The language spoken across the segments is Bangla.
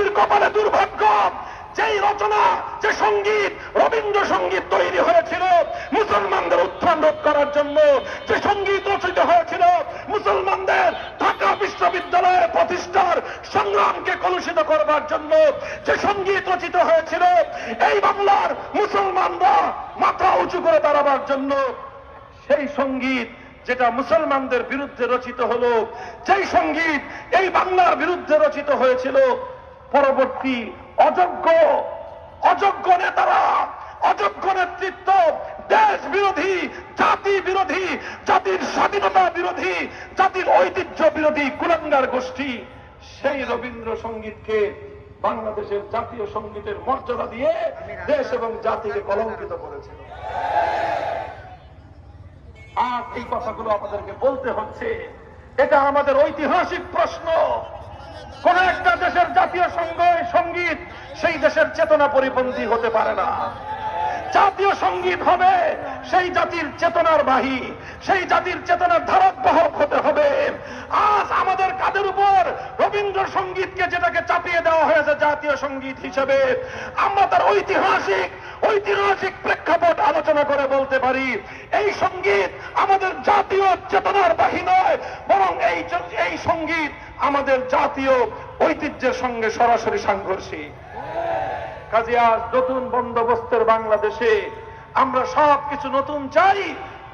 জাতির কপালে দুর্ভাগ্য। যেই রচনা, যে সংগীত রবীন্দ্র সংগীত তৈরি হয়েছিল, মুসলমানদের উত্থান রোধ করার জন্য যে সংগীত রচিত হয়েছিল, মুসলমানদের ঢাকা বিশ্ববিদ্যালয়ের প্রতিষ্ঠার সংগ্রামকে কলুষিত করবার জন্য যে সংগীত রচিত হয়েছিল, এই বাংলার মুসলমানরা মাথা উঁচু করে দাঁড়াবার জন্য সেই সংগীত যেটা মুসলমানদের বিরুদ্ধে রচিত হলো, যেই সংগীত এই বাংলার বিরুদ্ধে রচিত হয়েছিল পরবর্তী অযোগ্য অযোগ্য নেতারা, অযোগ্য নেতৃত্ব দেশ বিরোধী জাতি বিরোধী জাতির স্বাধীনতা বিরোধী, জাতির ঐতিহ্য বিরোধী কুলাঙ্গার গোষ্ঠী, সেই রবীন্দ্র সঙ্গীতকে বাংলাদেশের জাতীয় সঙ্গীতের মর্যাদা দিয়ে দেশ এবং জাতিকে কলঙ্কিত করেছিল। আর এই কথাগুলো আমাদেরকে বলতে হচ্ছে। এটা আমাদের ঐতিহাসিক প্রশ্ন। কোন একটা দেশের জাতীয় সঙ্গ সংগীত সেই দেশের চেতনা পরিপন্থী হতে পারে না। জাতীয় সংগীত হবে সেই জাতির চেতনার বাহী, সেই জাতির চেতনার ধারক বাহক হতে হবে। আজ আমাদের কাদের উপর রবীন্দ্র সঙ্গীতকে যেটাকে চাপিয়ে দেওয়া হয়েছে জাতীয় সংগীত হিসেবে, আমরা তার ঐতিহাসিক ঐতিহাসিক প্রেক্ষাপট আলোচনা করে বলতে পারি, এই সংগীত আমাদের জাতীয় চেতনার বাহী নয়, বরং এই এই সংগীত আমাদের জাতীয় ঐতিহ্যের সঙ্গে সরাসরি সাংঘর্ষিক কাজে আজ নতুন বন্দোবস্তের বাংলাদেশে আমরা সব কিছু নতুন চাই।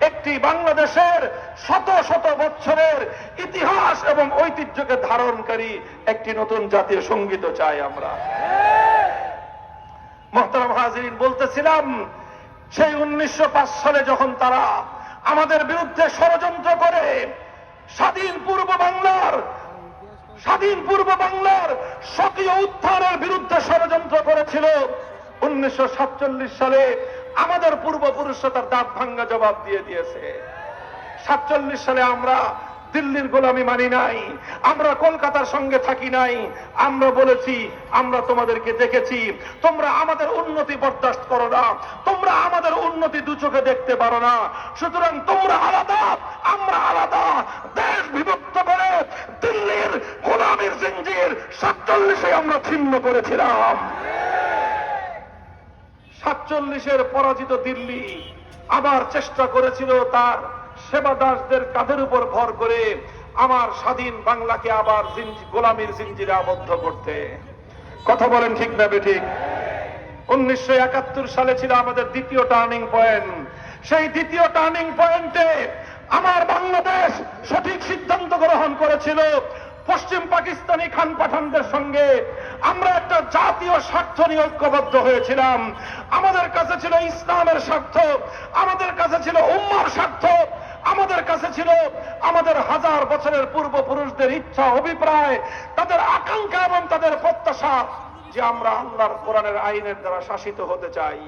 একটি বাংলাদেশের শত শত বছরের ইতিহাস এবং ঐতিহ্যকে ধারণকারী একটি নতুন জাতীয় সংগীত চাই আমরা। মোহতারাম হাজির বলতেছিলাম, সেই উনিশশো পাঁচ সালে যখন তারা আমাদের বিরুদ্ধে ষড়যন্ত্র করে স্বাধীন পূর্ব বাংলার স্বাধীন পূর্ব বাংলার স্বকীয় উত্থানের বিরুদ্ধে ষড়যন্ত্র করেছিল। উনিশশো সালে আমাদের পূর্বপুরুষরা তার দাঁত ভাঙ্গা জবাব দিয়ে দিয়েছে। সাতচল্লিশ সালে আমরা দিল্লির গোলামি মানি নাই, আমরা কলকাতার সঙ্গে থাকি নাই, আমরা বলেছি, আমরা তোমাদেরকে দেখেছি, তোমরা আমাদের উন্নতি বরদাস্ত করো না, তোমরা আমাদের উন্নতি দু দেখতে পারো না, সুতরাং তোমরা আলাদা ছিন্ন করেছিলাম। সাতচল্লিশের পরাজিত দিল্লি আবার চেষ্টা করেছিল তার সেবা দাসদের কাঁধের উপর ভর করে আমার স্বাধীন বাংলাকে আবার গোলামির জিঞ্জিরে আবদ্ধ করতে। কথা বলেন ঠিক না ঠিক? উনিশশো সালে ছিল আমাদের দ্বিতীয় টার্নিং পয়েন্ট। সেই দ্বিতীয় টার্নিং পয়েন্টে আমার বাংলাদেশ সঠিক সিদ্ধান্ত গ্রহণ করেছিল। পশ্চিম পাকিস্তানি খান পাঠানদের সঙ্গে আমরা একটা জাতীয় স্বার্থ নিয়ে ঐক্যবদ্ধ হয়েছিলাম। আমাদের কাছে ছিল ইসলামের স্বার্থ, আমাদের কাছে ছিল উম্মার স্বার্থ, আমাদের কাছে ছিল আমাদের হাজার বছরের পূর্বপুরুষদের ইচ্ছা, অভিপ্রায়, তাদের আকাঙ্ক্ষা এবং তাদের প্রত্যাশা যে আমরা আল্লাহর কোরআনের আইনের দ্বারা শাসিত হতে চাই।